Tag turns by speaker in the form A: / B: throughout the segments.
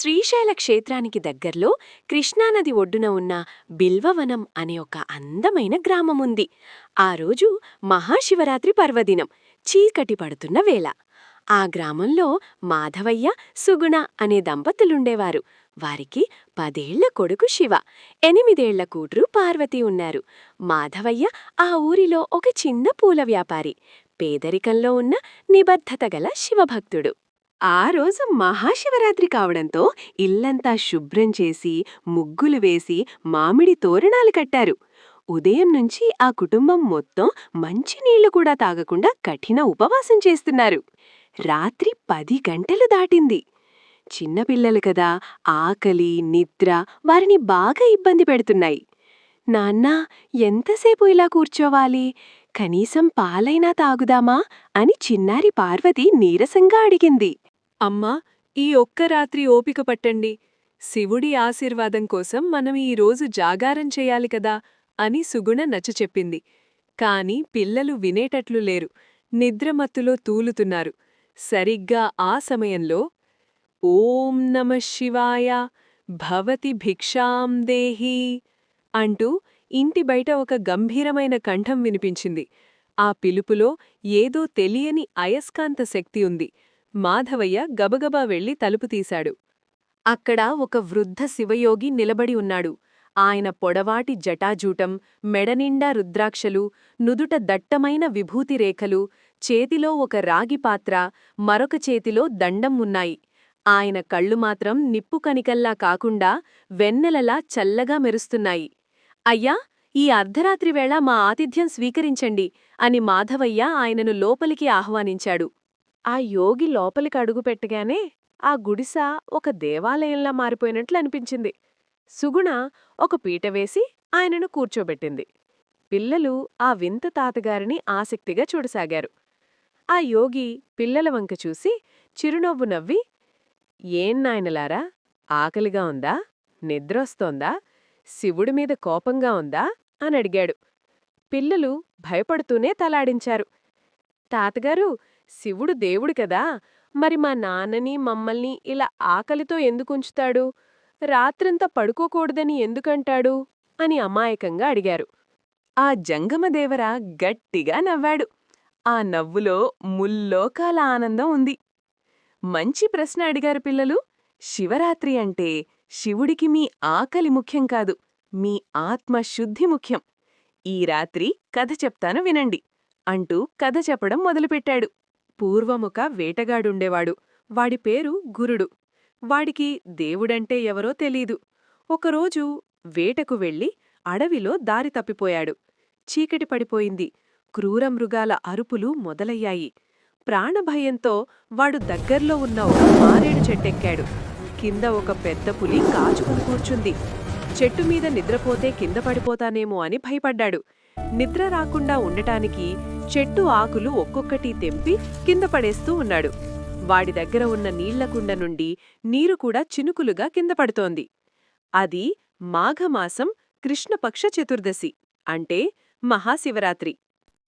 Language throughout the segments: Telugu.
A: శ్రీశైల క్షేత్రానికి దగ్గర్లో కృష్ణానది ఒడ్డున ఉన్న బిల్వవనం అనే ఒక అందమైన గ్రామముంది. ఆ రోజు మహాశివరాత్రి పర్వదినం. చీకటి పడుతున్న వేళ. ఆ గ్రామంలో మాధవయ్య సుగుణ అనే దంపతులుండేవారు. వారికి పదేళ్ళ కొడుకు శివ. ఎనిమిదేళ్ళ కూతురు పార్వతి ఉన్నారు. మాధవయ్య ఆ ఊరిలో ఒక చిన్న పూల వ్యాపారి. పేదరికంలో ఉన్న నిబద్ధత గల శివభక్తుడు. ఆ రోజు మహాశివరాత్రి కావడంతో ఇల్లంతా శుభ్రం చేసి ముగ్గులు వేసి మామిడి తోరణాలు కట్టారు. ఉదయం నుంచి ఆ కుటుంబం మొత్తం మంచినీళ్ళు కూడా తాగకుండా కఠిన ఉపవాసం చేస్తున్నారు. రాత్రి పది గంటలు దాటింది. చిన్నపిల్లలు కదా ఆకలి నిద్ర వారిని బాగా ఇబ్బంది పెడుతున్నాయి. నాన్నా ఎంతసేపు ఇలా కూర్చోవాలి? కనీసం పాలైనా తాగుదామా? అని చిన్నారి పార్వతి నీరసంగా అడిగింది.
B: అమ్మా ఈ ఒక్క రాత్రి ఓపిక పట్టండి. శివుడి ఆశీర్వాదం కోసం మనం ఈ రోజు జాగారం చేయాలి కదా అని సుగుణ నచ్చచెప్పింది కాని పిల్లలు వినేటట్లు లేరు. నిద్రమత్తులో తూలుతున్నారు. సరిగ్గా ఆ సమయంలో ఓం నమ శివాయ భవతి భిక్షాం దేహి అంటూ ఇంటి బయట ఒక గంభీరమైన కంఠం వినిపించింది. ఆ పిలుపులో ఏదో తెలియని అయస్కాంత శక్తి ఉంది. మాధవయ్య గబగబా వెళ్ళి తలుపు తీశాడు. అక్కడ ఒక వృద్ధ శివయోగి నిలబడి ఉన్నాడు. ఆయన పొడవాటి జటాజూటం మెడనిండా రుద్రాక్షలు నుదుట దట్టమైన విభూతిరేఖలు చేతిలో ఒక రాగి పాత్ర మరొక చేతిలో దండం ఉన్నాయి. ఆయన కళ్ళు మాత్రం నిప్పు కనికల్లా కాకుండా వెన్నెలలా చల్లగా మెరుస్తున్నాయి. అయ్యా ఈ అర్ధరాత్రివేళ మా ఆతిథ్యం స్వీకరించండి అని మాధవయ్య ఆయనను లోపలికి ఆహ్వానించాడు. ఆ యోగి లోపలికి అడుగుపెట్టగానే ఆ గుడిస ఒక దేవాలయంలా మారిపోయినట్లు అనిపించింది. సుగుణ ఒక పీట వేసి ఆయనను కూర్చోబెట్టింది. పిల్లలు ఆ వింత తాతగారిని ఆసక్తిగా చూడసాగారు. ఆ యోగి పిల్లల వంక చూసి చిరునవ్వు నవ్వి ఏం నాయనలారా ఆకలిగా ఉందా నిద్రొస్తోందా శివుడి మీద కోపంగా ఉందా? అని అడిగాడు. పిల్లలు భయపడుతూనే తలాడించారు. తాతగారు శివుడు దేవుడు కదా! మరి మా నాన్నని మమ్మల్ని ఇలా ఆకలితో ఎందుకుంచుతాడు రాత్రంతా పడుకోకూడదని ఎందుకంటాడు? అని అమాయకంగా అడిగారు. ఆ జంగమదేవర గట్టిగా నవ్వాడు. ఆ నవ్వులో ముల్లోకాల ఆనందం ఉంది. మంచి ప్రశ్న అడిగారు పిల్లలు. శివరాత్రి అంటే శివుడికి మీ ఆకలి ముఖ్యం కాదు మీ ఆత్మశుద్ధి ముఖ్యం. ఈ రాత్రి కథ చెప్తాను వినండి అంటూ కథ చెప్పడం మొదలుపెట్టాడు. పూర్వముక వేటగాడుండేవాడు. వాడి పేరు గురుడు. వాడికి దేవుడంటే ఎవరో తెలీదు. ఒకరోజు వేటకు వెళ్ళి అడవిలో దారి తప్పిపోయాడు. చీకటి పడిపోయింది. క్రూరమృగాల అరుపులు మొదలయ్యాయి. ప్రాణభయంతో వాడు దగ్గర్లో ఉన్న ఒక మారేడు చెట్టెక్కాడు. కింద ఒక పెద్ద పులి కాచుకుని కూర్చుంది. చెట్టు మీద నిద్రపోతే కింద పడిపోతానేమో అని భయపడ్డాడు. నిద్ర రాకుండా ఉండటానికి చెట్టు ఆకులు ఒక్కొక్కటి తెంపి కింద పడేస్తూ ఉన్నాడు. వాడి దగ్గర ఉన్న నీళ్ళకుండ నుండి నీరు కూడా చినుకులుగా కింద పడుతోంది. అది మాఘమాసం కృష్ణపక్ష చతుర్దశి అంటే మహాశివరాత్రి.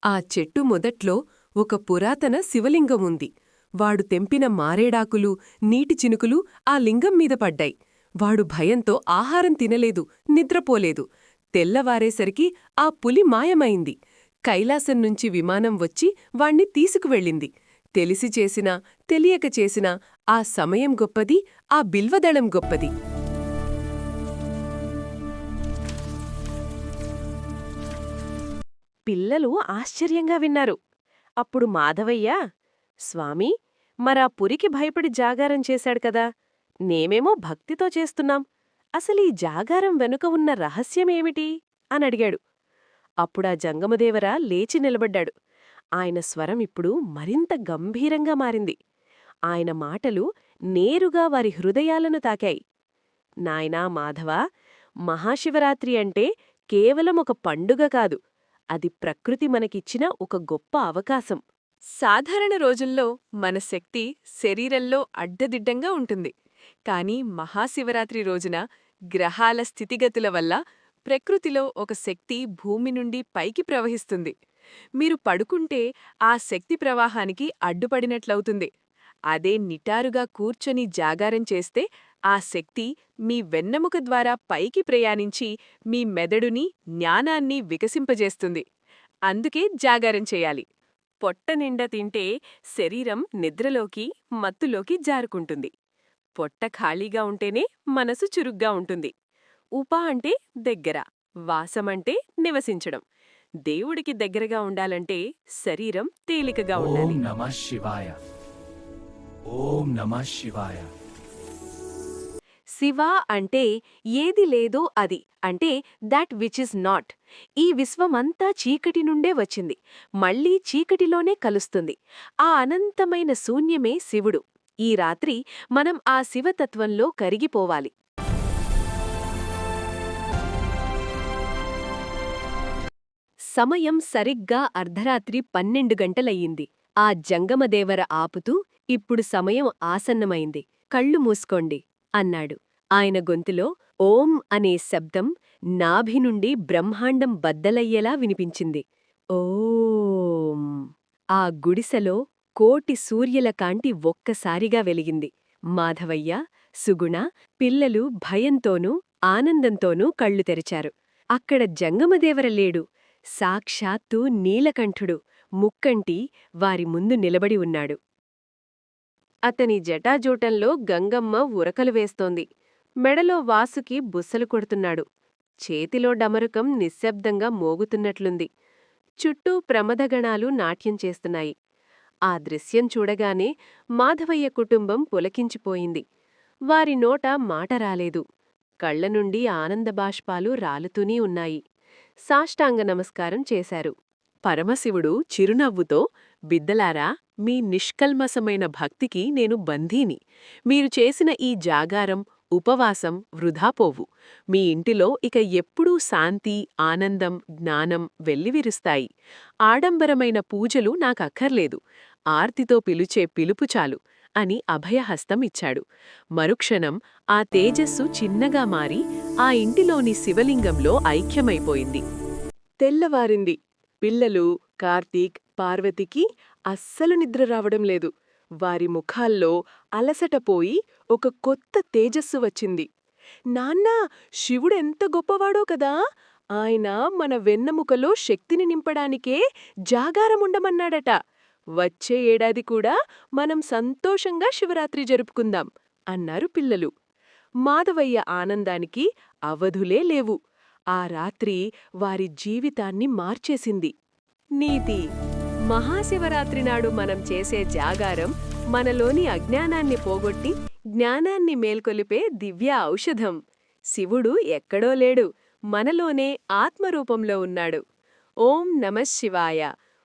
B: ఆ చెట్టు మొదట్లో ఒక పురాతన శివలింగం ఉంది. వాడు తెంపిన మారేడాకులు నీటి చినుకులు ఆ లింగం మీద పడ్డాయి. వాడు భయంతో ఆహారం తినలేదు నిద్రపోలేదు. తెల్లవారేసరికి ఆ పులి మాయమైంది. కైలాసం నుంచి విమానం వచ్చి వాణ్ణి తీసుకువెళ్ళింది. తెలిసి చేసినా తెలియక చేసినా ఆ సమయం గొప్పది ఆ బిల్వదళం గొప్పది. పిల్లలు ఆశ్చర్యంగా విన్నారు. అప్పుడు మాధవయ్య స్వామి మరా పురికి భయపడి జాగారం చేశాడు కదా. నేమేమో భక్తితో చేస్తున్నాం. అసలీ జాగారం వెనుక ఉన్న రహస్యమేమిటి? అని అడిగాడు అప్పుడా జంగమదేవర లేచి నిలబడ్డాడు. ఆయన స్వరం ఇప్పుడు మరింత గంభీరంగా మారింది. ఆయన మాటలు నేరుగా వారి హృదయాలను తాకాయి. నాయనా మాధవ మహాశివరాత్రి అంటే కేవలం ఒక పండుగ కాదు. అది ప్రకృతి మనకిచ్చిన ఒక గొప్ప అవకాశం. సాధారణ రోజుల్లో మన శక్తి శరీరంలో అడ్డదిడ్డంగా ఉంటుంది. కాని మహాశివరాత్రి రోజున గ్రహాల స్థితిగతుల వల్ల ప్రకృతిలో ఒక శక్తి భూమి నుండి పైకి ప్రవహిస్తుంది. మీరు పడుకుంటే ఆ శక్తి ప్రవాహానికి అడ్డుపడినట్లవుతుంది. అదే నిటారుగా కూర్చొని జాగారం చేస్తే
C: ఆ శక్తి మీ వెన్నెముక ద్వారా పైకి ప్రయాణించి మీ మెదడుని జ్ఞానాన్ని వికసింపజేస్తుంది. అందుకే జాగారం చేయాలి. పొట్ట నిండా తింటే శరీరం నిద్రలోకి మత్తులోకి జారుకుంటుంది. పొట్ట ఖాళీగా ఉంటేనే మనసు చురుగ్గా ఉంటుంది. ఉప అంటే దగ్గర వాసమంటే నివసించడం. దేవుడికి దగ్గరగా ఉండాలంటే శరీరం తేలికగా ఉండాలి.
D: నమ శివాయ. ఓం నమ శివాయ.
B: శివ అంటే ఏది లేదో అది అంటే దాట్ విచ్ ఇస్ నాట్ ఈ విశ్వమంతా చీకటి నుండే వచ్చింది. మళ్ళీ చీకటిలోనే కలుస్తుంది. ఆ అనంతమైన శూన్యమే శివుడు. ఈ రాత్రి మనం ఆ శివతత్వంలో కరిగిపోవాలి. సమయం సరిగ్గా అర్ధరాత్రి పన్నెండు గంటలయ్యింది. ఆ జంగమదేవర ఆపుతూ ఇప్పుడు సమయం ఆసన్నమైంది కళ్ళు మూసుకోండి అన్నాడు. ఆయన గొంతులో ఓం అనే శబ్దం నాభి నుండి బ్రహ్మాండం బద్దలయ్యేలా వినిపించింది. ఓం! ఆ గుడిసెలో కోటి సూర్యుల కాంతి ఒక్కసారిగా వెలిగింది. మాధవయ్య సుగుణ పిల్లలు భయంతోనూ ఆనందంతోనూ కళ్ళు తెరిచారు. అక్కడ జంగమదేవర లేడు. సాక్షాత్తు నీలకంఠుడు ముక్కంటి వారి ముందు నిలబడి ఉన్నాడు. అతని జటాజూటంలో గంగమ్మ ఉరకలు వేస్తోంది. మెడలో వాసుకి బుస్సలు కొడుతున్నాడు. చేతిలో డమరుకం నిశ్శబ్దంగా మోగుతున్నట్లుంది. చుట్టూ ప్రమదగణాలు నాట్యం చేస్తున్నాయి. ఆ దృశ్యం చూడగానే మాధవయ్య కుటుంబం పులకించిపోయింది. వారి నోట మాట రాలేదు. కళ్ళ నుండి ఆనందబాష్పాలు రాలుతూనే ఉన్నాయి. సాష్టాంగ నమస్కారం చేశారు. పరమశివుడు చిరునవ్వుతో బిద్దలారా మీ నిష్కల్మసమైన భక్తికి నేను బంధీని. మీరు చేసిన ఈ జాగారం ఉపవాసం వృధాపోవు మీ ఇంటిలో ఇక ఎప్పుడూ శాంతి ఆనందం జ్ఞానం వెల్లివిరుస్తాయి. ఆడంబరమైన పూజలు నాకక్కర్లేదు ఆర్తితో పిలుచే పిలుపు చాలు అని అభయహస్తం ఇచ్చాడు మరుక్షణం ఆ తేజస్సు చిన్నగా మారి ఆ ఇంటిలోని శివలింగంలో ఐక్యమైపోయింది. తెల్లవారింది. పిల్లలు కార్తీక్ పార్వతికి అస్సలు నిద్ర రావడం లేదు. వారి ముఖాల్లో అలసట పోయి ఒక కొత్త తేజస్సు వచ్చింది. నాన్నా శివుడెంత గొప్పవాడో కదా! ఆయన మన వెన్నెముకలో శక్తిని నింపడానికే జాగారముండమన్నాడట. వచ్చే ఏడాది కూడా మనం సంతోషంగా శివరాత్రి జరుపుకుందాం అన్నారు పిల్లలు. మాధవయ్య ఆనందానికి అవధులే లేవు. ఆ రాత్రి వారి జీవితాన్ని మార్చేసింది. నీతి మహాశివరాత్రి నాడు మనం చేసే జాగారం మనలోని అజ్ఞానాన్ని పోగొట్టి జ్ఞానాన్ని మేల్కొలిపే దివ్య ఔషధం. శివుడు ఎక్కడో లేడు. మనలోనే ఆత్మరూపంలో ఉన్నాడు. ఓం నమశివాయ